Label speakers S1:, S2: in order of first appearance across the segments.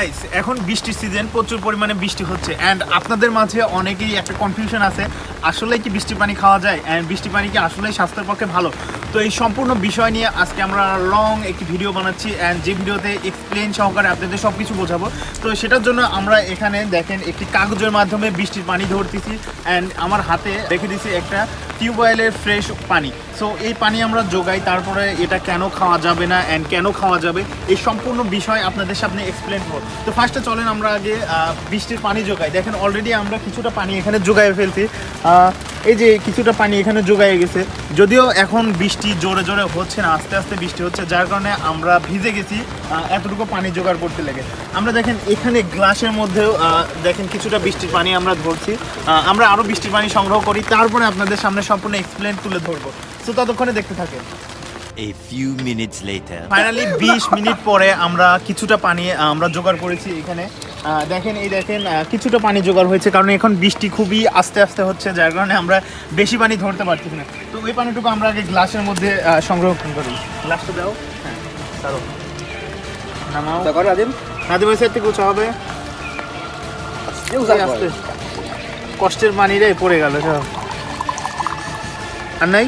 S1: Guys এখন বৃষ্টির season প্রচুর পরিমাণে বৃষ্টি হচ্ছে। অ্যান্ড আপনাদের মাঝে অনেকেই একটা কনফিউশন আছে আসলে কি বৃষ্টি পানি খাওয়া যায়? অ্যান্ড বৃষ্টি পানি কি আসলেই স্বাস্থ্যের পক্ষে ভালো? তো এই সম্পূর্ণ বিষয় নিয়ে আজকে আমরা লং একটি ভিডিও বানাচ্ছি অ্যান্ড যে ভিডিওতে এক্সপ্লেন সহকারে আপনাদের সব কিছু বোঝাবো। তো সেটার জন্য আমরা এখানে দেখেন, একটি কাগজের মাধ্যমে বৃষ্টির পানি ধরতেছি অ্যান্ড আমার হাতে রেখে দিছি একটা টিউবওয়েলের ফ্রেশ পানি। সো এই পানি আমরা যোগাই তারপরে এটা কেন খাওয়া যাবে না অ্যান্ড কেন খাওয়া যাবে, এই সম্পূর্ণ বিষয় আপনাদের সামনে এক্সপ্লেন করব। তো ফার্স্টে চলেন আমরা আগে বৃষ্টির পানি যোগাই দেখেন অলরেডি আমরা কিছুটা পানি এখানে যোগাই ফেলছি। এই যে কিছুটা পানি এখানে যোগাই গেছে। যদিও এখন বৃষ্টি জোরে জোরে হচ্ছে না আস্তে আস্তে বৃষ্টি হচ্ছে যার কারণে আমরা ভিজে গেছি এতটুকু পানি জোগাড় করতে লেগে। আমরা দেখেন এখানে গ্লাসের মধ্যেও দেখেন কিছুটা বৃষ্টির পানি আমরা ধরছি। আমরা আরও বৃষ্টির পানি সংগ্রহ করি তারপরে আপনাদের সামনে সম্পূর্ণ এক্সপ্লেন তুলে ধরবো। তো ততক্ষণে দেখতে থাকেন।
S2: A few minutes later.
S1: Finally বিশ মিনিট পরে আমরা কিছুটা পানি আমরা জোগাড় করেছি এখানে। দেখেন এই দেখেন কিছুটা পানি জোগাড় হয়েছে কারণ এখন বৃষ্টি খুবই আস্তে আস্তে হচ্ছে যার কারণে আমরা বেশি পানি ধরতে পারছি না। তো ওই পানিটুকু আমরা আগে গ্লাসের মধ্যে সংরক্ষণ করি। গ্লাসটা দাও। হ্যাঁ নামাও। নাদিম ওই সাইড থেকে উঁচা হবে। আস্তে। কষ্টের পানি রে পড়ে গেল সব আর নাই?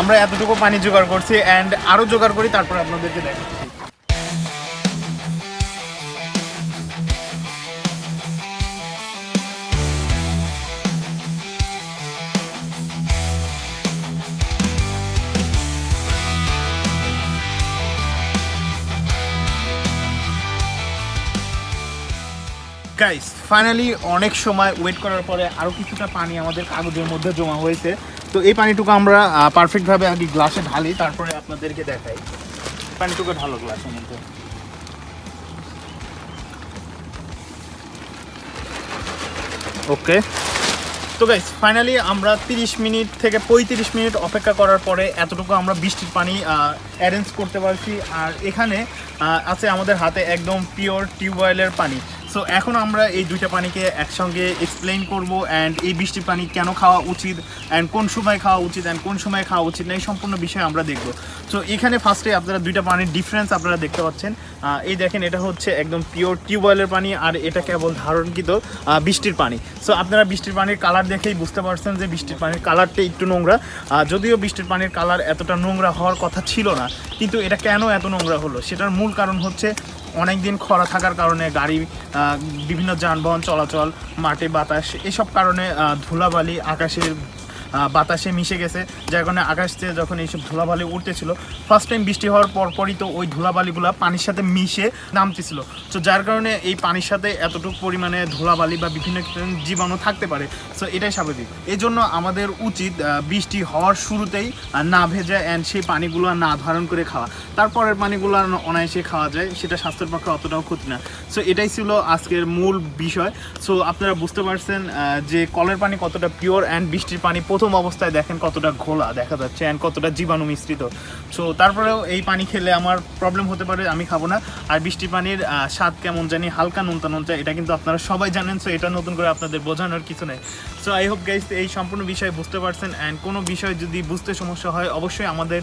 S1: আমরা এতটুকু পানি জোগাড় করছি অ্যান্ড আরও জোগাড় করি তারপর আপনাদেরকে দেখাচ্ছি। গাইস ফাইনালি অনেক সময় ওয়েট করার পরে আরও কিছুটা পানি আমাদের কাগজের মধ্যে জমা হয়েছে। তো এই পানিটুকু আমরা পারফেক্টভাবে আগে গ্লাসে ঢালি, তারপরে আপনাদেরকে দেখাই। পানিটুকু ঢালো গ্লাসের মধ্যে। ওকে তো গাইস ফাইনালি আমরা 30 মিনিট থেকে 35 মিনিট অপেক্ষা করার পরে এতটুকু আমরা বৃষ্টির পানি অ্যারেঞ্জ করতে পারছি। আর এখানে আছে আমাদের হাতে একদম পিওর টিউবওয়েলের পানি। সো এখন আমরা এই দুইটা পানিকে একসঙ্গে এক্সপ্লেন করব অ্যান্ড এই বৃষ্টির পানি কেন খাওয়া উচিত অ্যান্ড কোন সময় খাওয়া উচিত অ্যান্ড কোন সময় খাওয়া উচিত না, এই সম্পূর্ণ বিষয় আমরা দেখব। সো এখানে ফার্স্টে আপনারা দুইটা পানির ডিফারেন্স আপনারা দেখতে পাচ্ছেন। এই দেখেন, এটা হচ্ছে একদম পিওর টিউবওয়েলের পানি আর এটা কেবল ধারণকৃত বৃষ্টির পানি। সো আপনারা বৃষ্টির পানির কালার দেখেই বুঝতে পারছেন যে বৃষ্টির পানির কালারটা একটু নোংরা। যদিও বৃষ্টির পানির কালার এতটা নোংরা হওয়ার কথা ছিল না, কিন্তু এটা কেন এত নোংরা হলো? সেটার মূল কারণ হচ্ছে অনেক দিন খরা থাকার কারণে গাড়ি বিভিন্ন যানবাহন চলাচল, মাটি, বাতাস, এসব কারণে ধুলাবালি, আকাশের বাতাসে মিশে গেছে। যার কারণে আকাশ যখন এইসব ধুলাবালি উঠতেছিল ফার্স্ট টাইম বৃষ্টি হওয়ার পরপরই তো ওই ধুলাবালিগুলো পানির সাথে মিশে নামতেছিল। তো যার কারণে এই পানির সাথে এতটুকু পরিমাণে ধুলাবালি বা বিভিন্ন জীবাণু থাকতে পারে। সো এটাই স্বাভাবিক। এই জন্য আমাদের উচিত বৃষ্টি হওয়ার শুরুতেই না ভেজা অ্যান্ড সেই পানিগুলো না ধারণ করে খাওয়া। তারপরের পানিগুলো অনায়াসে খাওয়া যায়, সেটা স্বাস্থ্যের পক্ষে অতটাও ক্ষতি না। সো এটাই ছিল আজকের মূল বিষয়। সো আপনারা বুঝতে পারছেন যে কলের পানি কতটা পিওর অ্যান্ড বৃষ্টির পানি প্রথম অবস্থায় দেখেন কতটা ঘোলা দেখা যাচ্ছে অ্যান্ড কতটা জীবাণু মিশ্রিত। সো তারপরেও এই পানি খেলে আমার প্রবলেম হতে পারে, আমি খাব না। আর বৃষ্টি পানির স্বাদ কেমন জানি হালকা নোনতা নোনতা, এটা কিন্তু আপনারা সবাই জানেন সো এটা নতুন করে আপনাদের বোঝানোর কিছু নেই। সো আই হোপ গাইস এই সম্পূর্ণ বিষয় বুঝতে পারছেন অ্যান্ড কোনো বিষয় যদি বুঝতে সমস্যা হয়, অবশ্যই আমাদের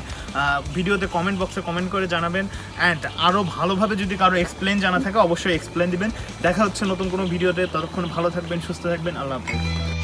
S1: ভিডিওতে কমেন্ট বক্সে কমেন্ট করে জানাবেন। অ্যান্ড আরও ভালোভাবে যদি কারও এক্সপ্লেন জানা থাকে, অবশ্যই এক্সপ্লেন দিবেন। দেখা হচ্ছে নতুন কোনো ভিডিওতে, ততক্ষণ ভালো থাকবেন, সুস্থ থাকবেন, আল্লাহ হাফিজ।